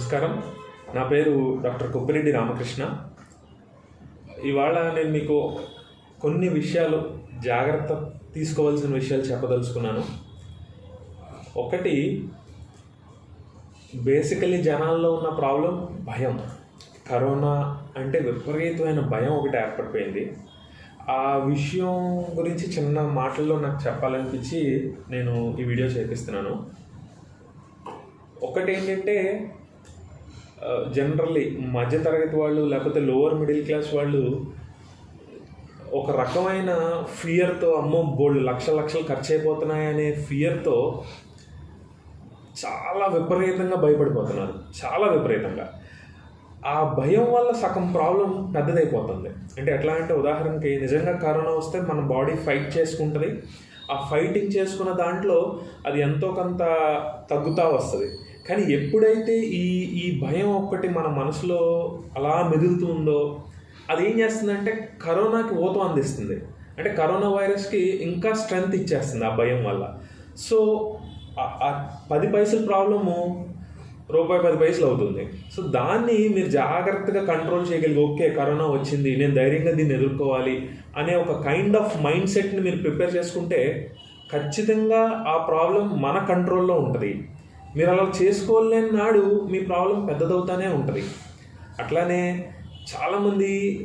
నమస్కారం. నా పేరు డాక్టర్ కొప్పిరెడ్డి రామకృష్ణ. ఇవాళ నేను మీకు కొన్ని విషయాలు జాగ్రత్త తీసుకోవాల్సిన విషయాలు చెప్పదలుచుకున్నాను. ఒకటి బేసికలీ జనాల్లో ఉన్న ప్రాబ్లం భయం. కరోనా అంటే విపరీతమైన భయం ఒకటి ఏర్పడిపోయింది. ఆ విషయం గురించి చిన్న మాటల్లో నాకు చెప్పాలనిపించి నేను ఈ వీడియో చేపిస్తున్నాను. ఒకటి ఏంటంటే జనరల్లీ మధ్య తరగతి వాళ్ళు లేకపోతే లోవర్ మిడిల్ క్లాస్ వాళ్ళు ఒక రకమైన ఫియర్తో అమ్మో బోల్డ్ లక్షల లక్షలు ఖర్చు అయిపోతున్నాయనే ఫియర్తో చాలా విపరీతంగా భయపడిపోతున్నారు. చాలా విపరీతంగా. ఆ భయం వల్ల సగం ప్రాబ్లం పెద్దదైపోతుంది. అంటే ఎట్లా అంటే ఉదాహరణకి నిజంగా కరోనా వస్తే మన బాడీ ఫైట్ చేసుకుంటుంది. ఆ ఫైటింగ్ చేసుకున్న దాంట్లో అది ఎంతో కొంత తగ్గుతూ వస్తుంది. కానీ ఎప్పుడైతే ఈ ఈ భయం ఒక్కటి మన మనసులో అలా మెదులుతుందో అది ఏం చేస్తుందంటే కరోనాకి ఊతం అందిస్తుంది. అంటే కరోనా వైరస్కి ఇంకా స్ట్రెంగ్త్ ఇచ్చేస్తుంది ఆ భయం వల్ల. సో ఆ- పది పైసల ప్రాబ్లము రూపాయి పది పైసలు అవుతుంది. సో దాన్ని మీరు జాగ్రత్తగా కంట్రోల్ చేయగలిగి ఓకే కరోనా వచ్చింది నేను ధైర్యంగా దీన్ని ఎదుర్కోవాలి అనే ఒక కైండ్ ఆఫ్ మైండ్ సెట్ని మీరు ప్రిపేర్ చేసుకుంటే ఖచ్చితంగా ఆ ప్రాబ్లం మన కంట్రోల్లో ఉంటుంది. మీరు అలా చేసుకోలేని నాడు మీ ప్రాబ్లం పెద్దదవుతానే ఉంటుంది. అట్లానే చాలామంది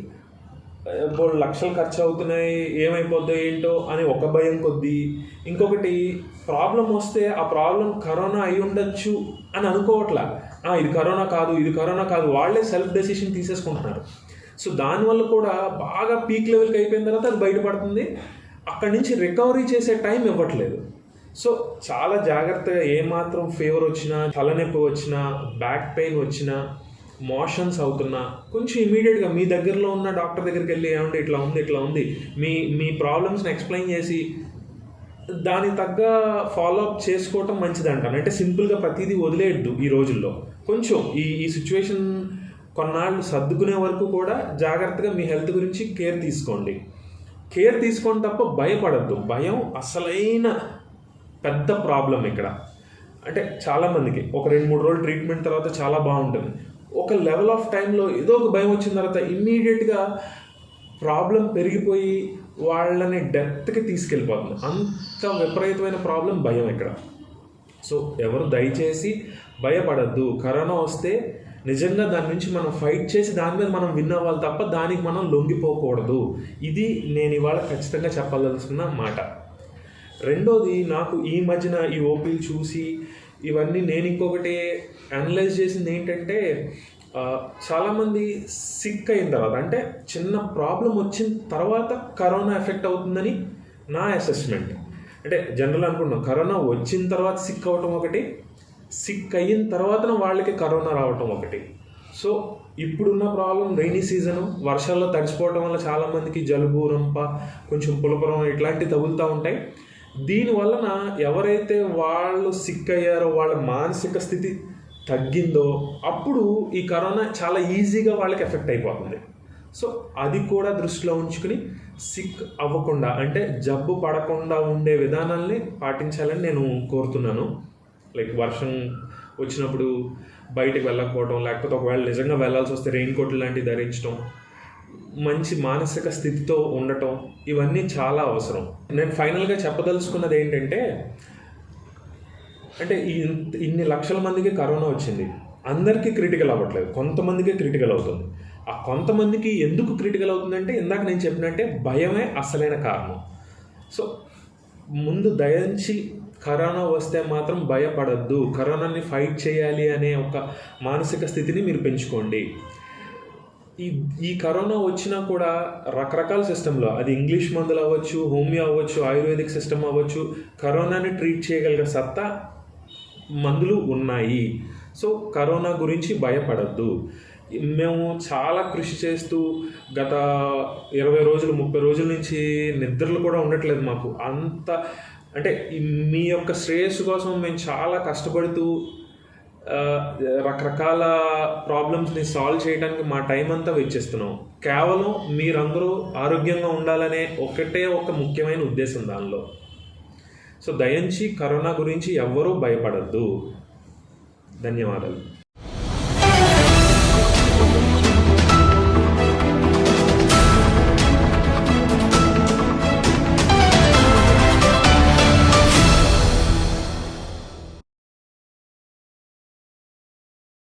ఇప్పుడు లక్షలు ఖర్చు అవుతున్నాయి ఏమైపోద్దో ఏంటో అని ఒక భయం కొద్దీ ఇంకొకటి ప్రాబ్లం వస్తే ఆ ప్రాబ్లం కరోనా అయి ఉండొచ్చు అని అనుకోవట్లా. "ఆ, ఇది కరోనా కాదు ఇది కరోనా కాదు వాళ్ళే సెల్ఫ్ డెసిషన్ తీసేసుకుంటున్నారు. సో దానివల్ల కూడా బాగా పీక్ లెవెల్కి అయిపోయిన తర్వాత అది బయటపడుతుంది. అక్కడి నుంచి రికవరీ చేసే టైం ఇవ్వట్లేదు. సో చాలా జాగ్రత్తగా ఏమాత్రం ఫీవర్ వచ్చినా తలనొప్పి వచ్చినా బ్యాక్ పెయిన్ వచ్చినా మోషన్స్ అవుతున్నా కొంచెం ఇమీడియట్గా మీ దగ్గరలో ఉన్న డాక్టర్ దగ్గరికి వెళ్ళి ఏమంటే ఇట్లా ఉంది ఇట్లా ఉంది. మీ మీ ప్రాబ్లమ్స్ని ఎక్స్ప్లెయిన్ చేసి దానికి తగ్గ ఫాలో అప్ చేసుకోవటం మంచిది అంటాను అంటే సింపుల్గా ప్రతిదీ వదిలేయద్దు ఈ రోజుల్లో. కొంచెం ఈ ఈ సిచ్యువేషన్ కొన్నాళ్ళు సర్దుకునే వరకు కూడా జాగ్రత్తగా మీ హెల్త్ గురించి కేర్ తీసుకోండి. కేర్ తీసుకోండి తప్ప భయపడద్దు. భయం అసలైన పెద్ద ప్రాబ్లం ఇక్కడ. అంటే చాలామందికి ఒక రెండు మూడు రోజులు ట్రీట్మెంట్ తర్వాత చాలా బాగుంటుంది. ఒక లెవెల్ ఆఫ్ టైంలో ఏదో ఒక భయం వచ్చిన తర్వాత ఇమ్మీడియట్గా ప్రాబ్లం పెరిగిపోయి వాళ్ళని డెప్త్కి తీసుకెళ్ళిపోతుంది. అంత విపరీతమైన ప్రాబ్లం భయం ఇక్కడ. సో ఎవరు దయచేసి భయపడద్దు. కరోనా వస్తే నిజంగా దాని నుంచి మనం ఫైట్ చేసి దాని మీద మనం విన్ అవ్వాలి తప్ప దానికి మనం లొంగిపోకూడదు. ఇది నేను ఇవాళ ఖచ్చితంగా చెప్పదలుచుకున్న మాట. రెండోది నాకు ఈ మధ్యన ఈ ఓపీలు చూసి ఇవన్నీ నేను ఇంకొకటి అనలైజ్ చేసింది ఏంటంటే చాలామంది సిక్ అయిన తర్వాత అంటే చిన్న ప్రాబ్లం వచ్చిన తర్వాత కరోనా ఎఫెక్ట్ అవుతుందని నా అసెస్మెంట్ అంటే జనరల్ అనుకుంటున్నాం కరోనా వచ్చిన తర్వాత సిక్ అవ్వటం ఒకటి సిక్ అయిన తర్వాత వాళ్ళకి కరోనా రావటం ఒకటి. సో ఇప్పుడున్న ప్రాబ్లం రైనీ సీజను వర్షాల్లో తడిచిపోవటం వల్ల చాలామందికి జలుబు రంప కొంచెం పులపరం ఇట్లాంటివి తగులుతూ ఉంటాయి. దీని వలన ఎవరైతే వాళ్ళు సిక్ అయ్యారో వాళ్ళ మానసిక స్థితి తగ్గిందో అప్పుడు ఈ కరోనా చాలా ఈజీగా వాళ్ళకి ఎఫెక్ట్ అయిపోతుంది. సో అది కూడా దృష్టిలో ఉంచుకుని సిక్ అవ్వకుండా అంటే జబ్బు పడకుండా ఉండే విధానాల్ని పాటించాలని నేను కోరుతున్నాను. లైక్ వర్షం వచ్చినప్పుడు బయటకు వెళ్ళకపోవడం లేకపోతే ఒకవేళ నిజంగా వెళ్ళాల్సి వస్తే రెయిన్ కోట్ లాంటివి ధరించడం మంచి మానసిక స్థితితో ఉండటం ఇవన్నీ చాలా అవసరం. నేను ఫైనల్గా చెప్పదలుచుకున్నది ఏంటంటే అంటే ఇంత- ఇన్ని లక్షల మందికి కరోనా వచ్చింది. అందరికీ క్రిటికల్ అవ్వట్లేదు. కొంతమందికే క్రిటికల్ అవుతుంది. ఆ కొంతమందికి ఎందుకు క్రిటికల్ అవుతుందంటే ఇందాక నేను చెప్పినట్టే భయమే అసలైన కారణం. సో ముందు దయించి కరోనా వస్తే మాత్రం భయపడద్దు. కరోనాని ఫైట్ చేయాలి అనే ఒక మానసిక స్థితిని మీరు పెంచుకోండి. ఈ ఈ కరోనా వచ్చినా కూడా రకరకాల సిస్టంలో అది ఇంగ్లీష్ మందులు అవ్వచ్చు హోమియో అవ్వచ్చు ఆయుర్వేదిక్ సిస్టమ్ అవ్వచ్చు కరోనాని ట్రీట్ చేయగలిగే సత్తా మందులు ఉన్నాయి. సో కరోనా గురించి భయపడద్దు. మేము చాలా కృషి చేస్తూ గత ఇరవై రోజులు ముప్పై రోజుల నుంచి నిద్రలు కూడా ఉండట్లేదు మాకు. అంత అంటే మీ యొక్క శ్రేయస్సు కోసం మేము చాలా కష్టపడుతూ రకరకాల ప్రాబ్లమ్స్ని సాల్వ్ చేయడానికి మా టైం అంతా వెచ్చిస్తున్నాం కేవలం మీరందరూ ఆరోగ్యంగా ఉండాలనే ఒకటే ఒక ముఖ్యమైన ఉద్దేశం దానిలో. సో దయించి కరోనా గురించి ఎవ్వరూ భయపడద్దు. ధన్యవాదాలు.